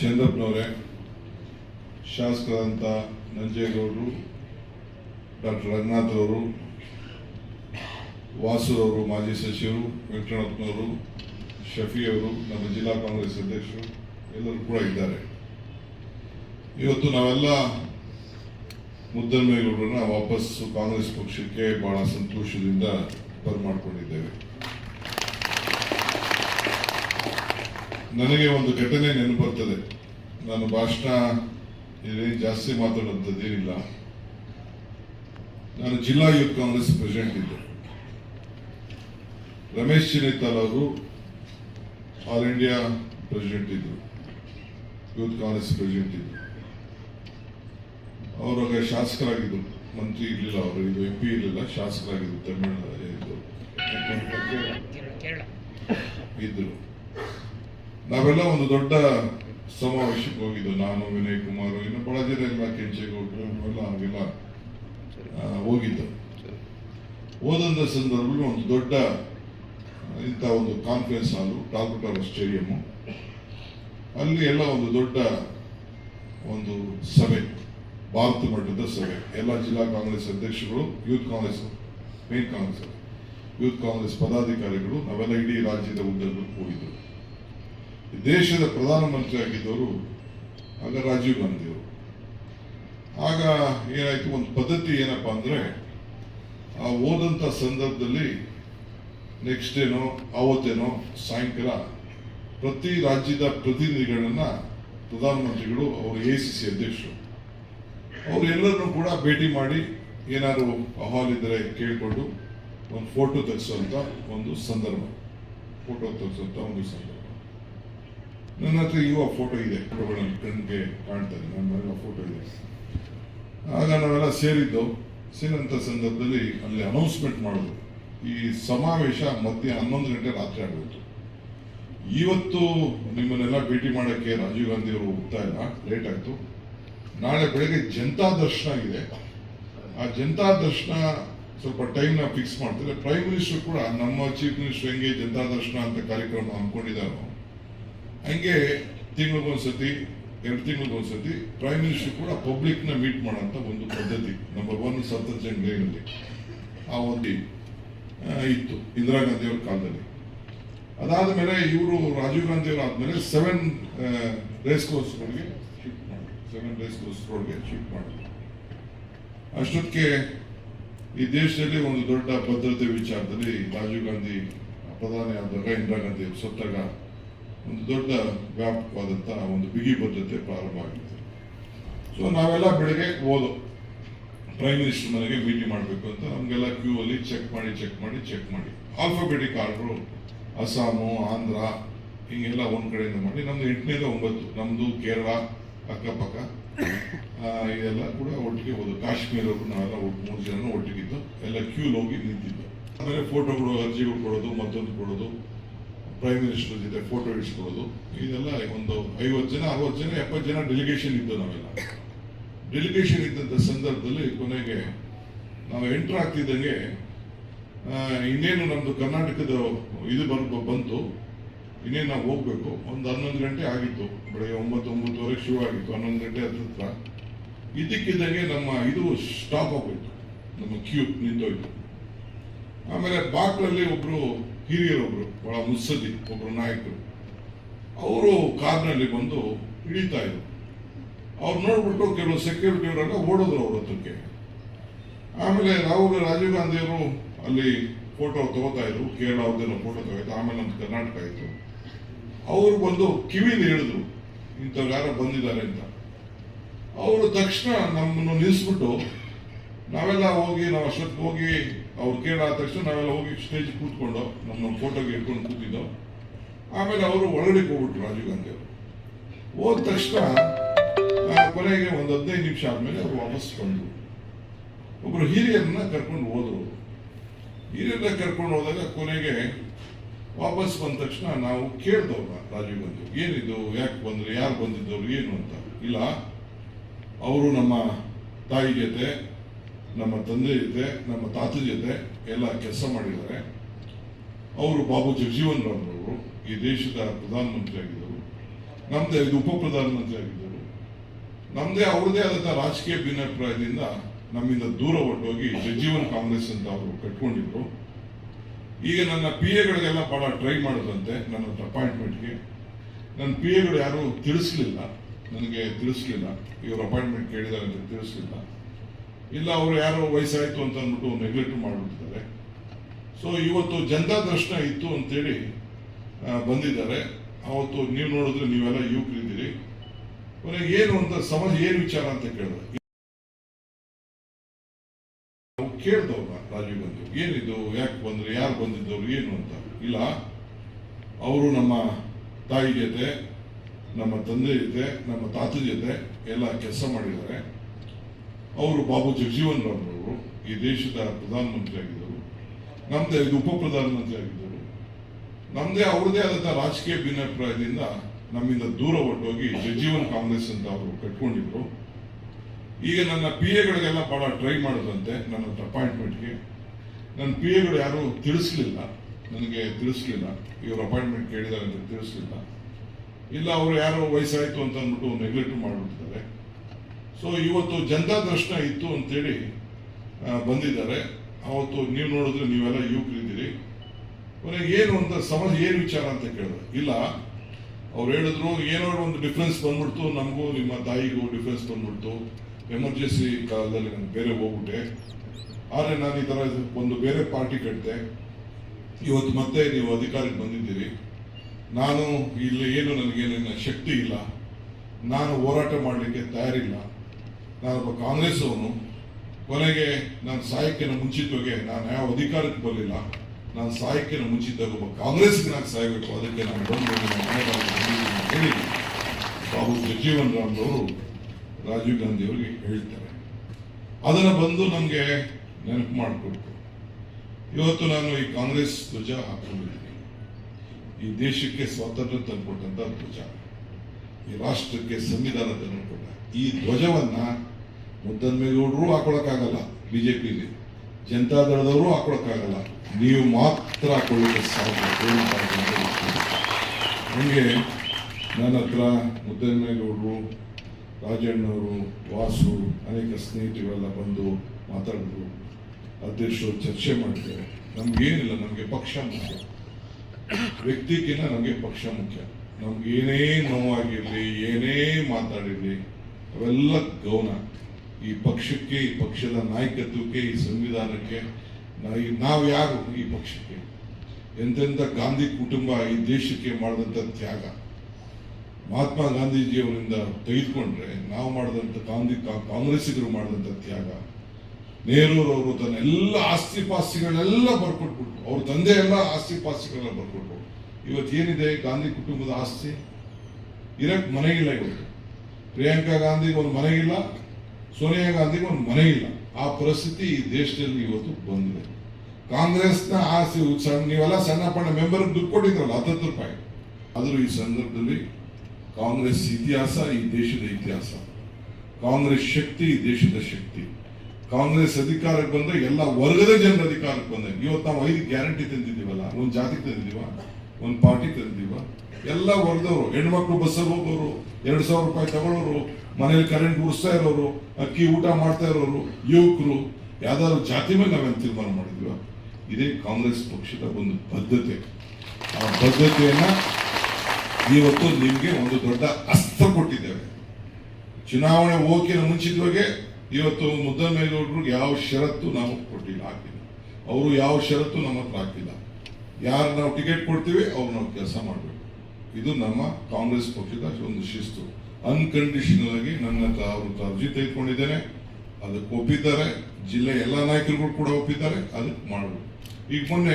ಚಂದ್ರಪ್ಪನವರೇ ಶಾಸಕರಾದಂಥ ನಂಜೇಗೌಡರು, doctor Ranganath ಅವರು ವಾಸುರವರು, ಮಾಜಿ ಸಚಿವರು, ವೆಂಕಟರತ್ನವರು ಶಫಿ ಅವರು ನಮ್ಮ ಜಿಲ್ಲಾ ಕಾಂಗ್ರೆಸ್ ಅಧ್ಯಕ್ಷರು, ಎಲ್ಲರೂ ಕೂಡ ಇದ್ದಾರೆ. ಇವತ್ತು ನಾವೆಲ್ಲ ಮುದ್ದನ್ಮೇಗೌಡರನ್ನ ವಾಪಸ್ ಕಾಂಗ್ರೆಸ್ ಪಕ್ಷಕ್ಕೆ ಬಹಳ ಸಂತೋಷದಿಂದ ಬರಮಾಡ್ಕೊಂಡಿದ್ದೇವೆ. ನನಗೆ ಒಂದು ಘಟನೆ ನೆನಪು ಬರ್ತದೆ ನಾನು ಭಾಷಣ ಇಲ್ಲಿ ಜಾಸ್ತಿ ಮಾತಾಡೋಂಥದ್ದೇನಿಲ್ಲ ನಾನು ಜಿಲ್ಲಾ ಯೂತ್ ಕಾಂಗ್ರೆಸ್ ಪ್ರೆಸಿಡೆಂಟ್ ಇದ್ದೆ. ರಮೇಶ್ ಚಿನಿತಾಲ್ ಅವರು ಆಲ್ ಇಂಡಿಯಾ ಪ್ರೆಸಿಡೆಂಟ್ ಇದ್ರು. ಯೂತ್ ಕಾಂಗ್ರೆಸ್ ಪ್ರೆಸಿಡೆಂಟ್ ಇದ್ರು. ಅವರಾಗ ಶಾಸಕರಾಗಿದ್ದರು ಮಂತ್ರಿ ಇರಲಿಲ್ಲ ಅವರು ಇದು ಎಂ ಪಿ ಇರಲಿಲ್ಲ ಶಾಸಕರಾಗಿದ್ದರು ತಮಿಳುನಾಡು ಇದ್ರು. ನಾವೆಲ್ಲ ಒಂದು ದೊಡ್ಡ ಸಮಾವೇಶಕ್ಕೆ ಹೋಗಿದ್ದು. ನಾನು, ವಿನಯ್ ಕುಮಾರ್, ಇನ್ನು ಬಹಳ ಜನ ಎಲ್ಲ ಕೆಂಚೇಗೌಡರು ಅವೆಲ್ಲ ಹಾಗೆಲ್ಲ ಹೋಗಿದ್ದು. ಹೋದಂತ ಸಂದರ್ಭದಲ್ಲಿ ಒಂದು ದೊಡ್ಡ, ಇಂಥ ಒಂದು ಕಾನ್ಫರೆನ್ಸ್ ಹಾಲು ಟಾಲ್ಕುಟಾರ್ ಸ್ಟೇಡಿಯಂ ಅಲ್ಲಿ ಎಲ್ಲ ಒಂದು ದೊಡ್ಡ ಒಂದು ಸಭೆ, ಭಾರತ ಮಟ್ಟದ ಸಭೆ. ಎಲ್ಲ ಜಿಲ್ಲಾ Congress ಅಧ್ಯಕ್ಷಗಳು youth Congress main Congress, youth Congress ಪದಾಧಿಕಾರಿಗಳು, ನಾವೆಲ್ಲ ಇಡೀ ರಾಜ್ಯದ ಉದ್ದಕ್ಕೂ ಹೋಗಿದ್ದರು ದೇಶದ ಪ್ರಧಾನಮಂತ್ರಿ ಆಗಿದ್ದವರು ಆಗ ರಾಜೀವ್ ಗಾಂಧಿ ಅವರು. ಆಗ ಏನಾಯಿತು, ಒಂದು ಪದ್ಧತಿ ಏನಪ್ಪಾ ಅಂದ್ರೆ, ಆ ಓದಂತ ಸಂದರ್ಭದಲ್ಲಿ ನೆಕ್ಸ್ಟ್ ಏನೋ ಅವತ್ತೇನೋ ಸಾಯಂಕಾಲ ಪ್ರತಿ ರಾಜ್ಯದ ಪ್ರತಿನಿಧಿಗಳನ್ನ ಪ್ರಧಾನಮಂತ್ರಿಗಳು, ಅವರು ಎ ಸಿ ಸಿ ಅಧ್ಯಕ್ಷರು ಅವರೆಲ್ಲರನ್ನು ಕೂಡ ಭೇಟಿ ಮಾಡಿ ಏನಾದ್ರು ಅಹವಾಲಿದ್ದರೆ ಕೇಳಿಕೊಂಡು ಒಂದು ಫೋಟೋ ತೆಗೆಸುವಂತ ಒಂದು ಸಂದರ್ಭ. ಫೋಟೋ ತೆಗೆಸುವಂತ ಒಂದು ಸಂದರ್ಭ. ನನ್ನ ಹತ್ರ ಇವಾಗ ಫೋಟೋ ಇದೆ. ಕಣ್ಣಿಗೆ ಕಾಣ್ತದೆ ನನ್ನ ಮನೆಯ ಫೋಟೋ ಇದೆ. ಆಗ ನಾವೆಲ್ಲ ಸೇರಿದ್ದು ಸೇರಿದಂಥ ಸಂದರ್ಭದಲ್ಲಿ ಅಲ್ಲಿ ಅನೌನ್ಸ್ಮೆಂಟ್ ಮಾಡೋದು. ಈ ಸಮಾವೇಶ ಮಧ್ಯ ಹನ್ನೊಂದು ಗಂಟೆ ರಾತ್ರಿ ಆಗೋಯ್ತು. ಇವತ್ತು ನಿಮ್ಮನ್ನೆಲ್ಲ ಭೇಟಿ ಮಾಡೋಕ್ಕೆ ರಾಜೀವ್ ಗಾಂಧಿ ಅವರು ಹೋಗ್ತಾ ಇಲ್ಲ. ಲೇಟ್ ಆಯಿತು. ನಾಳೆ ಬೆಳಗ್ಗೆ ಜನತಾ ದರ್ಶನ ಇದೆ. ಆ ಜನತಾ ದರ್ಶನ ಸ್ವಲ್ಪ ಟೈಮ್ನ ಫಿಕ್ಸ್ ಮಾಡ್ತಾರೆ ಪ್ರೈಮ್ ಮಿನಿಸ್ಟರ್ ಕೂಡ ನಮ್ಮ ಚೀಫ್ ಮಿನಿಸ್ಟರ್ ಹೆಂಗೆ ಜನತಾ ದರ್ಶನ ಅಂತ ಕಾರ್ಯಕ್ರಮ ಅನ್ಕೊಂಡಿದ್ದಾರೋ ಹಂಗೆ ತಿಂಗಳಿಗೊಂದ್ಸತಿ, ಎರಡು ತಿಂಗಳಿಗೊಂದ್ಸತಿ ಪ್ರೈಮ್ ಮಿನಿಸ್ಟರ್ ಕೂಡ ಪಬ್ಲಿಕ್ನ ಮೀಟ್ ಮಾಡೋಂಥ ಒಂದು ಪದ್ಧತಿ ನಂಬರ್ ಒನ್ ಸತ್ತರ್ಜನ್ ಡೇನಲ್ಲಿ ಆ ಒಂದು ಇತ್ತು ಇಂದಿರಾ ಗಾಂಧಿ ಅವ್ರ ಕಾಲದಲ್ಲಿ. ಅದಾದ ಮೇಲೆ ಇವರು ರಾಜೀವ್ ಗಾಂಧಿ ಅವರು ಆದ್ಮೇಲೆ ಸೆವೆನ್ ರೇಸ್ ಕೋರ್ಸ್ಗಳಿಗೆ ಶಿಫ್ಟ್ ಮಾಡಿದ್ರು. ಸೆವೆನ್ ರೇಸ್ ಕೋರ್ಸ್ ರೋಡ್ಗೆ ಶಿಫ್ಟ್ ಮಾಡಿದ್ರು. ಅಷ್ಟೊತ್ತಿಗೆ ಈ ದೇಶದಲ್ಲಿ ಒಂದು ದೊಡ್ಡ ಭದ್ರತೆ ವಿಚಾರದಲ್ಲಿ ರಾಜೀವ್ ಗಾಂಧಿ ಪ್ರಧಾನಿ ಆದಾಗ ಇಂದಿರಾ ಗಾಂಧಿ ಸತ್ತಾಗ ಒಂದು ದೊಡ್ಡ ವ್ಯಾಪಕವಾದಂಥ ಒಂದು ಬಿಗಿ ಭದ್ರತೆ ಪ್ರಾರಂಭ ಆಗಿದೆ ಸೊ ನಾವೆಲ್ಲ ಬೆಳಿಗ್ಗೆ ಓದು ಪ್ರೈಮ್ ಮಿನಿಸ್ಟರ್ ಮನೆಗೆ ಮೀಟಿಂಗ್ ಮಾಡಬೇಕು ಅಂತ ನಮಗೆಲ್ಲ ಕ್ಯೂ ಅಲ್ಲಿ ಚೆಕ್ ಮಾಡಿ ಚೆಕ್ ಮಾಡಿ ಚೆಕ್ ಮಾಡಿ. ಆಲ್ಫಾಬೆಟಿಕ್ ಆರ್ಡ್ರು ಅಸ್ಸಾಮು ಆಂಧ್ರ ಹಿಂಗೆಲ್ಲ ಒಂದು ಕಡೆಯಿಂದ ಮಾಡಿ. ನಮ್ದು ಎಂಟನೇದ ಒಂಬತ್ತು, ನಮ್ದು ಕೇರಳ, ಅಕ್ಕಪಕ್ಕ ಇದೆಲ್ಲ ಕೂಡ ಒಟ್ಟಿಗೆ ಹೋದು ಕಾಶ್ಮೀರ ನಾವೆಲ್ಲ ಒಟ್ಟು ಮೂರು ಜನ ಒಟ್ಟಿಗಿದ್ದು, ಎಲ್ಲ ಕ್ಯೂಲ್ ಹೋಗಿ ನಿಂತಿದ್ದು. ಆಮೇಲೆ ಫೋಟೋಗಳು ಅರ್ಜಿಗಳು ಕೊಡೋದು, ಮತ್ತೊಂದು ಕೊಡೋದು. ಪ್ರೈಮ್ ಮಿನಿಸ್ಟರ್ ಜೊತೆ ಫೋಟೋ ಇಡಿಸ್ಕೊಳ್ಳೋದು. ಇದೆಲ್ಲ ಒಂದು ಐವತ್ತು ಜನ, ಅರವತ್ತು ಜನ, ಎಪ್ಪತ್ತು ಜನ ಡೆಲಿಗೇಷನ್ ಇದ್ದು ನಾವೆಲ್ಲ. ಡೆಲಿಗೇಷನ್ ಇದ್ದಂಥ ಸಂದರ್ಭದಲ್ಲಿ ಕೊನೆಗೆ ನಾವು ಎಂಟ್ರ್ ಆಗ್ತಿದ್ದಂಗೆ ಇನ್ನೇನು ನಮ್ಮದು ಕರ್ನಾಟಕದ ಇದು ಬರ್ ಬಂತು. ಇನ್ನೇನು ನಾವು ಹೋಗ್ಬೇಕು? ಒಂದು ಹನ್ನೊಂದು ಗಂಟೆ ಆಗಿತ್ತು. ಬೆಳಗ್ಗೆ ಒಂಬತ್ತು, ಒಂಬತ್ತುವರೆಗೆ ಶುರು ಆಗಿತ್ತು. ಹನ್ನೊಂದು ಗಂಟೆ ಹತ್ರ. ಇದಕ್ಕಿದ್ದಂಗೆ ನಮ್ಮ ಇದು ಸ್ಟಾಪ್ ಆಗೋಯ್ತು ನಮ್ಮ ಕ್ಯೂ ನಿಂತೋಯ್ತು. ಆಮೇಲೆ ಬಾಕ್ಲಲ್ಲಿ ಒಬ್ರು ಹಿರಿಯರೊಬ್ರು ಬಹಳ ಮುತ್ಸದಿ ಒಬ್ಬರು ನಾಯಕರು, ಅವರು ಕಾರ್ನಲ್ಲಿ ಬಂದು ಹಿಡಿತಾ ಇದ್ರು. ಅವ್ರು ನೋಡ್ಬಿಟ್ಟು ಕೆಲವು ಸೆಕ್ಯೂರಿಟಿ ಅವರೆಲ್ಲ ಓಡಿದ್ರು ಅವ್ರ ಹತ್ರಕ್ಕೆ. ಆಮೇಲೆ ರಾಹುಲ್ ರಾಜೀವ್ ಗಾಂಧಿ ಅವರು ಅಲ್ಲಿ ಫೋಟೋ ತಗೋತಾ ಇದ್ರು, ಕೇರಳ ಅವ್ರದ್ದೇನೋ ಫೋಟೋ ತಗೋಯ್ತು ಆಮೇಲೆ ನಮ್ದು ಕರ್ನಾಟಕ ಆಯಿತು. ಅವರು ಬಂದು ಕಿವಿಲಿ ಹೇಳಿದ್ರು ಇಂಥವ್ರು ಯಾರೋ ಬಂದಿದ್ದಾರೆ ಅಂತ. ಅವರು ತಕ್ಷಣ ನಮ್ಮನ್ನು ನಿಲ್ಲಿಸ್ಬಿಟ್ಟು ನಾವೆಲ್ಲ ಹೋಗಿ, ನಾವು ಅಷ್ಟೊತ್ತಿಗೆ ಹೋಗಿ ಅವ್ರು ಕೇಳಾದ ತಕ್ಷಣ ನಾವೆಲ್ಲ ಹೋಗಿ ಸ್ಟೇಜ್ ಕೂತ್ಕೊಂಡು ನಮ್ಮ ಫೋಟೋಗೆ ಇಟ್ಕೊಂಡು ಕೂತಿದ್ದೋ. ಆಮೇಲೆ ಅವರು ಒಳಗಡೆ ಹೋಗ್ಬಿಟ್ರು ರಾಜೀವ್ ಗಾಂಧಿ ಅವರು. ಹೋದ ತಕ್ಷಣ ಕೊನೆಗೆ ಒಂದು ಹದಿನೈದು ನಿಮಿಷ ಆದಮೇಲೆ ಅವರು ವಾಪಸ್ ಬಂದರು. ಒಬ್ಬರು ಹಿರಿಯರನ್ನ ಕರ್ಕೊಂಡು ಹೋದ್ರು. ಹಿರಿಯರನ್ನ ಕರ್ಕೊಂಡು ಹೋದಾಗ ಕೊನೆಗೆ ವಾಪಸ್ ಬಂದ ತಕ್ಷಣ ನಾವು ಕೇಳ್ದವ್ರ ರಾಜೀವ್ ಗಾಂಧಿ ಏನಿದು? ಯಾಕೆ ಬಂದ್ರು? ಯಾರು ಬಂದಿದ್ದವ್ರು? ಏನು ಅಂತ. ಇಲ್ಲ, ಅವರು ನಮ್ಮ ತಾಯಿ ಜೊತೆ ನಮ್ಮ ತಂದೆ ಜೊತೆ ನಮ್ಮ ತಾತ ಜೊತೆ ಎಲ್ಲ ಕೆಲಸ ಮಾಡಿದ್ದಾರೆ. ಅವರು ಬಾಬು ಜಗಜೀವನ್ ರಾಮ್ ಅವರು ಈ ದೇಶದ ಪ್ರಧಾನಮಂತ್ರಿ ಆಗಿದ್ದರು. ನಮ್ದೇ ಇದು ಉಪ ಪ್ರಧಾನಮಂತ್ರಿ ಆಗಿದ್ದರು. ನಮ್ದೇ ಅವ್ರದೇ ಆದಂಥ ರಾಜಕೀಯ ಭಿನ್ನಾಭಿಪ್ರಾಯದಿಂದ ನಮ್ಮಿಂದ ದೂರ ಒಟ್ಟೋಗಿ ಜಗಜೀವನ್ ಕಾಂಗ್ರೆಸ್ ಅಂತ ಅವರು ಕಟ್ಕೊಂಡಿದ್ರು. ಈಗ ನನ್ನ ಪಿ ಎಗಳಿಗೆಲ್ಲ ಬಹಳ ಟ್ರೈ ಮಾಡಿದ್ರಂತೆ ನನ್ನ ಅಪಾಯಿಂಟ್ಮೆಂಟ್ಗೆ. ನನ್ನ ಪಿ ಎಗಳು ಯಾರು ತಿಳಿಸ್ಲಿಲ್ಲ. ನನಗೆ ತಿಳಿಸ್ಲಿಲ್ಲ. ಇವರು ಅಪಾಯಿಂಟ್ಮೆಂಟ್ ಕೇಳಿದ್ದಾರೆ ಅಂತ ತಿಳಿಸ್ಲಿಲ್ಲ. ಇಲ್ಲ, ಅವರು ಯಾರೋ ವಯಸ್ಸಾಯಿತು ಅಂತ ಅಂದ್ಬಿಟ್ಟು ನೆಗ್ಲೆಕ್ಟ್ ಮಾಡಿಬಿಡ್ತಾರೆ ಸೊ ಇವತ್ತು ಜನತಾ ದರ್ಶನ ಇತ್ತು ಅಂತೇಳಿ ಬಂದಿದ್ದಾರೆ. ಅವತ್ತು ನೀವು ನೋಡಿದ್ರೆ ನೀವೆಲ್ಲ ಯುವಕರಿದ್ದೀರಿ ಏನು ಅಂತ ಸಮಾಜ ಏನು ವಿಚಾರ ಅಂತ ಕೇಳಿದ್ರೆ ನಾವು ಕೇಳ್ದವ್ರ ರಾಜೀವ್ ಗಾಂಧಿ ಏನಿದು, ಯಾಕೆ ಬಂದ್ರೆ, ಯಾರು ಬಂದಿದ್ದವ್ರು, ಏನು ಅಂತ. ಇಲ್ಲ, ಅವರು ನಮ್ಮ ತಾಯಿ ಜೊತೆ, ನಮ್ಮ ತಂದೆ ಜೊತೆ, ನಮ್ಮ ತಾತ ಜೊತೆ ಎಲ್ಲ ಕೆಲಸ ಮಾಡಿದ್ದಾರೆ. ಅವರು ಬಾಬು ಜಗಜೀವನ್ ರಾಮ್ ಅವರು ಈ ದೇಶದ ಪ್ರಧಾನಮಂತ್ರಿ ಆಗಿದ್ದರು. ನಮ್ದೇ ಇದು ಉಪ ಪ್ರಧಾನಮಂತ್ರಿ ಆಗಿದ್ದರು. ನಮ್ದೇ ಅವ್ರದೇ ಆದಂಥ ರಾಜಕೀಯ ಭಿನ್ನಾಭಿಪ್ರಾಯದಿಂದ ನಮ್ಮಿಂದ ದೂರ ಒಟ್ಟೋಗಿ ಜಗಜೀವನ್ ಕಾಂಗ್ರೆಸ್ ಅಂತ ಅವರು ಕಟ್ಕೊಂಡಿದ್ರು. ಈಗ ನನ್ನ ಪಿ ಎಗಳಿಗೆಲ್ಲ ಬಹಳ ಟ್ರೈ ಮಾಡಿದ್ರಂತೆ ನನ್ನ ಅಪಾಯಿಂಟ್ಮೆಂಟ್ಗೆ. ನನ್ನ ಪಿ ಎಗಳು ಯಾರು ತಿಳಿಸ್ಲಿಲ್ಲ. ನನಗೆ ತಿಳಿಸ್ಲಿಲ್ಲ. ಇವ್ರ ಅಪಾಯಿಂಟ್ಮೆಂಟ್ ಕೇಳಿದ್ದಾರೆ ಅಂತ ತಿಳಿಸ್ಲಿಲ್ಲ. ಇಲ್ಲ, ಅವರು ಯಾರೋ ವಯಸ್ಸಾಯ್ತು ಅಂತ ಅಂದ್ಬಿಟ್ಟು ನೆಗ್ಲೆಕ್ಟ್ ಮಾಡಿಬಿಟ್ಟಿದ್ದಾರೆ. ಸೊ ಇವತ್ತು ಜನತಾ ದರ್ಶನ ಇತ್ತು ಅಂತೇಳಿ ಬಂದಿದ್ದಾರೆ. ಅವತ್ತು ನೀವು ನೋಡಿದ್ರೆ ನೀವೆಲ್ಲ ಯುವಕರಿದ್ದೀರಿ ಕೊನೆಗೆ ಏನು ಅಂತ ಸಮಾಜ ಏನು ವಿಚಾರ ಅಂತ ಕೇಳಿದ್ರು ಇಲ್ಲ, ಅವ್ರು ಹೇಳಿದ್ರು, ಏನೋ ಒಂದು ಡಿಫ್ರೆನ್ಸ್ ಬಂದ್ಬಿಡ್ತು, ನಮಗೂ ನಿಮ್ಮ ತಾಯಿಗೂ ಡಿಫ್ರೆನ್ಸ್ ಬಂದ್ಬಿಡ್ತು. ಎಮರ್ಜೆನ್ಸಿ ಕಾಲದಲ್ಲಿ ನಾನು ಬೇರೆ ಹೋಗ್ಬಿಟ್ಟೆ. ಆದರೆ ನಾನು ಈ ಥರ ಒಂದು ಬೇರೆ ಪಾರ್ಟಿ ಕಟ್ಟಿದೆ ಇವತ್ತು ಮತ್ತೆ ನೀವು ಅಧಿಕಾರಕ್ಕೆ ಬಂದಿದ್ದೀರಿ. ನಾನು ಇಲ್ಲಿ ಏನು ನನಗೇನೇನು ಶಕ್ತಿ ಇಲ್ಲ. ನಾನು ಹೋರಾಟ ಮಾಡಲಿಕ್ಕೆ ತಯಾರಿಲ್ಲ. ನಾನೊಬ್ಬ ಕಾಂಗ್ರೆಸ್ ಅವನು ಕೊನೆಗೆ ನಾನು ಸಾಯಕ್ಕಿನ ಮುಂಚಿತವಾಗಿ ನಾನು ಯಾವ ಅಧಿಕಾರಕ್ಕೆ ಬರಲಿಲ್ಲ. ನಾನು ಸಾಯಕ್ಕಿನ ಮುಂಚಿತವಾಗಿ ಒಬ್ಬ ಕಾಂಗ್ರೆಸ್ಗೆ ನಾನು ಸಾಯಬೇಕು ಅದಕ್ಕೆ ನಾನು ಬಂದು ಹೇಳಿ ಬಾಬು ಜಗಜೀವನ್ ರಾಮ್ರವರು ರಾಜೀವ್ ಗಾಂಧಿ ಅವರಿಗೆ ಹೇಳ್ತಾರೆ. ಅದನ್ನು ಬಂದು ನಮಗೆ ನೆನಪು ಮಾಡಿಕೊಡ್ತು ಇವತ್ತು ನಾನು ಈ ಕಾಂಗ್ರೆಸ್ ಧ್ವಜ ಹಾಕೊಂಡಿದ್ದೀನಿ ಈ ದೇಶಕ್ಕೆ ಸ್ವಾತಂತ್ರ್ಯ ತಂದುಕೊಟ್ಟಂತ ಧ್ವಜ. ಈ ರಾಷ್ಟ್ರಕ್ಕೆ ಸಂವಿಧಾನ ತಂದುಕೊಟ್ಟ ಈ ಧ್ವಜವನ್ನ ಮುದ್ದನ್ಮೇಗೌಡರು ಹಾಕೊಳಕ್ಕಾಗಲ್ಲ ಬಿಜೆಪಿಲಿ. ಜನತಾದಳದವರು ಹಾಕೊಳಕ್ಕಾಗಲ್ಲ. ನೀವು ಮಾತ್ರ ದಳದವರು ಸಾಧ್ಯ. ಹಂಗೆ ನನ್ನ ಹತ್ರ ಮುದ್ದನ್ಮೇಗೌಡರು, ರಾಜಣ್ಣವರು, ವಾಸು ಅನೇಕ ಸ್ನೇಹಿತರೆಲ್ಲ ಬಂದು ಮಾತಾಡಿದ್ರು. ಅಧ್ಯಕ್ಷರು ಚರ್ಚೆ ಮಾಡ್ತಾರೆ ನಮ್ಗೇನಿಲ್ಲ, ನಮಗೆ ಪಕ್ಷ ಮುಖ್ಯ. ವ್ಯಕ್ತಿಗಿಂತ ನಮಗೆ ಪಕ್ಷ ಮುಖ್ಯ. ನಮ್ಗೆ ಏನೇ ನೋವಾಗಿರಲಿ, ಏನೇ ಮಾತಾಡಿರಲಿ, ಅವೆಲ್ಲ ಗೌನ ಈ ಪಕ್ಷಕ್ಕೆ, ಈ ಪಕ್ಷದ ನಾಯಕತ್ವಕ್ಕೆ, ಈ ಸಂವಿಧಾನಕ್ಕೆ ನಾವು ಯಾರು ಈ ಪಕ್ಷಕ್ಕೆ? ಎಂತೆಂಥ ಗಾಂಧಿ ಕುಟುಂಬ ಈ ದೇಶಕ್ಕೆ ಮಾಡಿದಂಥ ತ್ಯಾಗ. ಮಹಾತ್ಮ ಗಾಂಧೀಜಿಯವರಿಂದ ತೆಗೆದುಕೊಂಡ್ರೆ ನಾವು ಮಾಡಿದಂಥ ಗಾಂಧಿ ಕಾಂಗ್ರೆಸ್ಸಿಗರು ಮಾಡಿದಂಥ ತ್ಯಾಗ. ನೆಹರೂರವರು ತನ್ನ ಎಲ್ಲ ಆಸ್ತಿ ಪಾಸ್ತಿಗಳನ್ನೆಲ್ಲ ಬರ್ಕೊಟ್ಬಿಟ್ರು. ಅವ್ರ ತಂದೆ ಎಲ್ಲ ಆಸ್ತಿ ಪಾಸ್ತಿಗಳನ್ನ ಬರ್ಕೊಟ್ರು. ಇವತ್ತು ಏನಿದೆ ಗಾಂಧಿ ಕುಟುಂಬದ ಆಸ್ತಿ? ಇರಕ್ಕೆ ಮನೆಗಿಲ್ಲ ಇವತ್ತು ಪ್ರಿಯಾಂಕಾ ಗಾಂಧಿಗೆ ಒಂದು ಮನೆಗಿಲ್ಲ ಸೋನಿಯಾ ಗಾಂಧಿಗೆ ಒಂದು ಮನೆ ಇಲ್ಲ. ಆ ಪರಿಸ್ಥಿತಿ ಈ ದೇಶದಲ್ಲಿ ಇವತ್ತು ಬಂದಿದೆ. ಕಾಂಗ್ರೆಸ್ನ ಆಸೆ ಸಣ್ಣ ನೀವೆಲ್ಲ ಸಣ್ಣ ಪಣ್ಣ ಮೆಂಬರ್ ದುಡ್ಡು ಕೊಟ್ಟಿದ್ರಲ್ಲ, ಹತ್ತತ್ತು ರೂಪಾಯಿ. ಆದರೂ ಈ ಸಂದರ್ಭದಲ್ಲಿ ಕಾಂಗ್ರೆಸ್ ಇತಿಹಾಸ ಈ ದೇಶದ ಇತಿಹಾಸ. ಕಾಂಗ್ರೆಸ್ ಶಕ್ತಿ ಈ ದೇಶದ ಶಕ್ತಿ. ಕಾಂಗ್ರೆಸ್ ಅಧಿಕಾರಕ್ಕೆ ಬಂದ್ರೆ ಎಲ್ಲ ವರ್ಗದ ಜನರ ಅಧಿಕಾರಕ್ಕೆ ಬಂದ ಇವತ್ತು ನಾವು ಐದು ಗ್ಯಾರಂಟಿ ತಂದಿದ್ದೀವಲ್ಲ, ಒಂದು ಜಾತಿಗೆ ತಂದಿದ್ದೀವ? ಒಂದು ಪಾರ್ಟಿ ತಂದೀವ. ಎಲ್ಲ ಹೊರದವರು ಹೆಣ್ಮಕ್ಳು ಬಸ್ಸಲ್ಲಿ ಹೋಗೋರು, ಎರಡು ಸಾವಿರ ರೂಪಾಯಿ ತಗೊಳ್ಳೋರು ಮನೇಲಿ ಕರೆಂಟ್ ಉಡಿಸ್ತಾ ಇರೋರು, ಅಕ್ಕಿ ಊಟ ಮಾಡ್ತಾ ಇರೋರು, ಯುವಕರು, ಯಾವ್ದಾದ್ರು ಜಾತಿ ಮೇಲೆ ನಾವೇನು ತೀರ್ಮಾನ ಮಾಡಿದ್ವಿ? ಇದೇ ಕಾಂಗ್ರೆಸ್ ಪಕ್ಷದ ಒಂದು ಬದ್ಧತೆ. ಆ ಬದ್ಧತೆಯನ್ನ ಇವತ್ತು ನಿಮಗೆ ಒಂದು ದೊಡ್ಡ ಅಸ್ತ್ರ ಕೊಟ್ಟಿದ್ದೇವೆ. ಚುನಾವಣೆ ಹೋಗಿನ ಮುಂಚಿತವಾಗೆ ಇವತ್ತು ಮುದ್ದಮೇಗೌಡರಿಗೆ ಯಾವ ಷರತ್ತು ನಾವು ಕೊಟ್ಟಿಲ್ಲ ಹಾಕಿಲ್ಲ. ಅವರು ಯಾವ ಷರತ್ತು ನಮ್ಮ ಹತ್ರ ಹಾಕಿಲ್ಲ. ಯಾರು ನಾವು ಟಿಕೆಟ್ ಕೊಡ್ತೀವಿ, ಅವ್ರು ನಾವು ಕೆಲಸ ಮಾಡಬೇಕು. ಇದು ನಮ್ಮ ಕಾಂಗ್ರೆಸ್ ಪಕ್ಷದ ಒಂದು ಶಿಸ್ತು. ಅನ್ಕಂಡೀಷನಲ್ ಆಗಿ ನನ್ನ ಅವರು ಅರ್ಜಿ ತೆಗೆದುಕೊಂಡಿದ್ದೇನೆ ಅದಕ್ಕೆ ಒಪ್ಪಿದ್ದಾರೆ. ಜಿಲ್ಲೆ ಎಲ್ಲ ನಾಯಕರುಗಳು ಕೂಡ ಒಪ್ಪಿದ್ದಾರೆ, ಅದಕ್ಕೆ ಮಾಡಬೇಕು. ಈಗ ಮೊನ್ನೆ